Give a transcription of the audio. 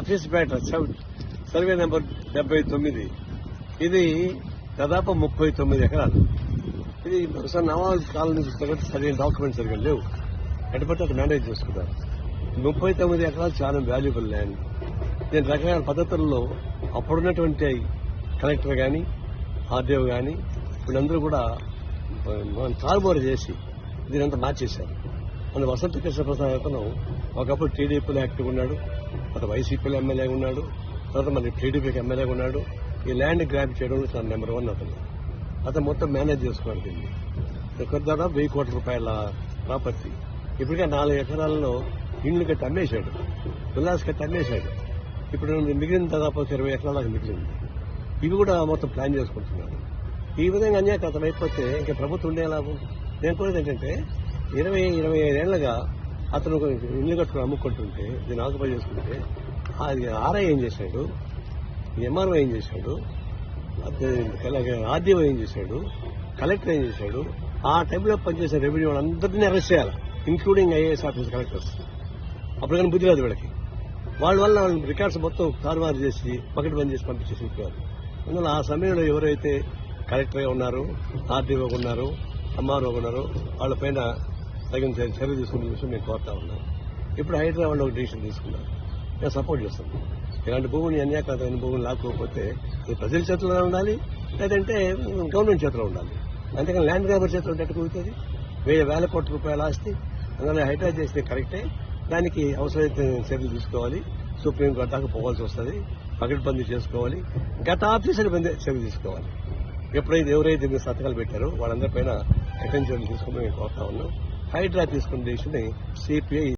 ఆఫీస్పేట survey number డెబ్బై తొమ్మిది. ఇది దాదాపు ముప్పై తొమ్మిది ఎకరాలు. ఇది ఒకసారి నవాజ్ కాలనీ చూస్తే కూడా సరైన డాక్యుమెంట్స్ సరిగ్గా లేవు. ఎటుపడితే అటు మేనేజ్ చేసుకుంటారు. ముప్పై తొమ్మిది ఎకరాలు చాలా వాల్యుబుల్ ల్యాండ్ దీని రకరకాల పద్ధతుల్లో అప్పుడున్నటువంటి కలెక్టర్ కానీ ఆర్డీఓ కానీ వీళ్ళందరూ కూడా మనం చేసి దీని అంతా మార్చేశారు. మన వసంత కృష్ణ ప్రసాద్ అతను ఒకప్పుడు టీడీపీలో యాక్టివ్ ఉన్నాడు. తర్వాత వైసీపీలో ఎమ్మెల్యే ఉన్నాడు. తర్వాత మరి టీడీపీకి ఎమ్మెల్యే ఉన్నాడు. ఈ ల్యాండ్ గ్రాప్ చేయడం తన నెంబర్ వన్ అతను. అతను మొత్తం మేనేజ్ చేసుకోవాలి దీన్ని ఇక్కడ వెయ్యి కోట్ల రూపాయల ప్రాపర్టీ. ఇప్పటికే నాలుగు ఎకరాలలో ఇండ్లు కట్టి అమ్మేశాడు. విల్లాస్ కట్టి అమ్మేశాడు. ఇప్పుడు మిగిలిన దాదాపు ఇరవై ఎకరాలకు మిగిలింది. ఇవి కూడా మొత్తం ప్లాన్ చేసుకుంటున్నాడు. ఈ విధంగా అన్యాక అతను అయిపోతే ఇంకా ప్రభుత్వం ఉండే లాభం నేను కోరేది ఏంటంటే ఇరవై ఇరవై ఐదేళ్ళుగా అతను ఒక ఇల్లు కట్టుకుని అమ్ముకుంటుంటే దీన్ని ఆకుపై చేసుకుంటే అది ఆర్ఐ ఏం చేశాడు? ఎంఆర్ఓ ఏం చేశాడు? ఆర్డీఓ ఏం చేశాడు? కలెక్టర్ ఏం చేశాడు? ఆ టైంలో పనిచేసే రెవెన్యూ వాళ్ళందరినీ అరెస్ట్ చేయాలి ఇంక్లూడింగ్ ఐఏఎస్ ఆఫీస్ కలెక్టర్స్. అప్పుడు కానీ బుద్ధి రాదు వీళ్ళకి. వాళ్ళ వల్ల వాళ్ళ రికార్డ్స్ మొత్తం తారుమారు చేసి పకెట్ బంద్ చేసి పంపించేసి వెళ్ళిపోయారు అందువల్ల ఆ సమయంలో ఎవరైతే కలెక్టర్గా ఉన్నారు ఆర్డీఓ ఉన్నారు ఎంఆర్ఓ ఉన్నారు వాళ్ళ పైన తగిన చర్య చర్య తీసుకునే విషయం నేను కోరుతా ఉన్నాను ఇప్పుడు హైదరాబాద్లో ఒక డిసిషన్ తీసుకున్నారు మేము సపోర్ట్ చేస్తాను. ఇలాంటి భూమిని అన్యాకరమైన భూమిని లాక్కోకపోతే ఇది ప్రజల చేతిలో ఉండాలి లేదంటే గవర్నమెంట్ చేతిలో ఉండాలి. అంతేకాని ల్యాండ్ గ్రాబర్ చేతిలో ఉంటే ఎట్ట కుదురుతుంది? వెయ్యి వేల కోట్ల రూపాయల ఆస్తి అందువల్ల హైదరాబాద్ చేస్తే కరెక్టే దానికి అవసరమైతే చర్యలు తీసుకోవాలి. సుప్రీంకోర్టు దాకా పోవాల్సి వస్తుంది. పకడ్బందీ చేసుకోవాలి. గత ఆఫీసర్ బందీ చర్యలు తీసుకోవాలి. ఎప్పుడైతే ఎవరైతే సంతకాలు పెట్టారో వాళ్ళందరిపైన కఠిన చర్యలు తీసుకోమని నేను కోరుతా ఉన్నాం హైడ్రా తీసుకున్న దేశం సిపిఐ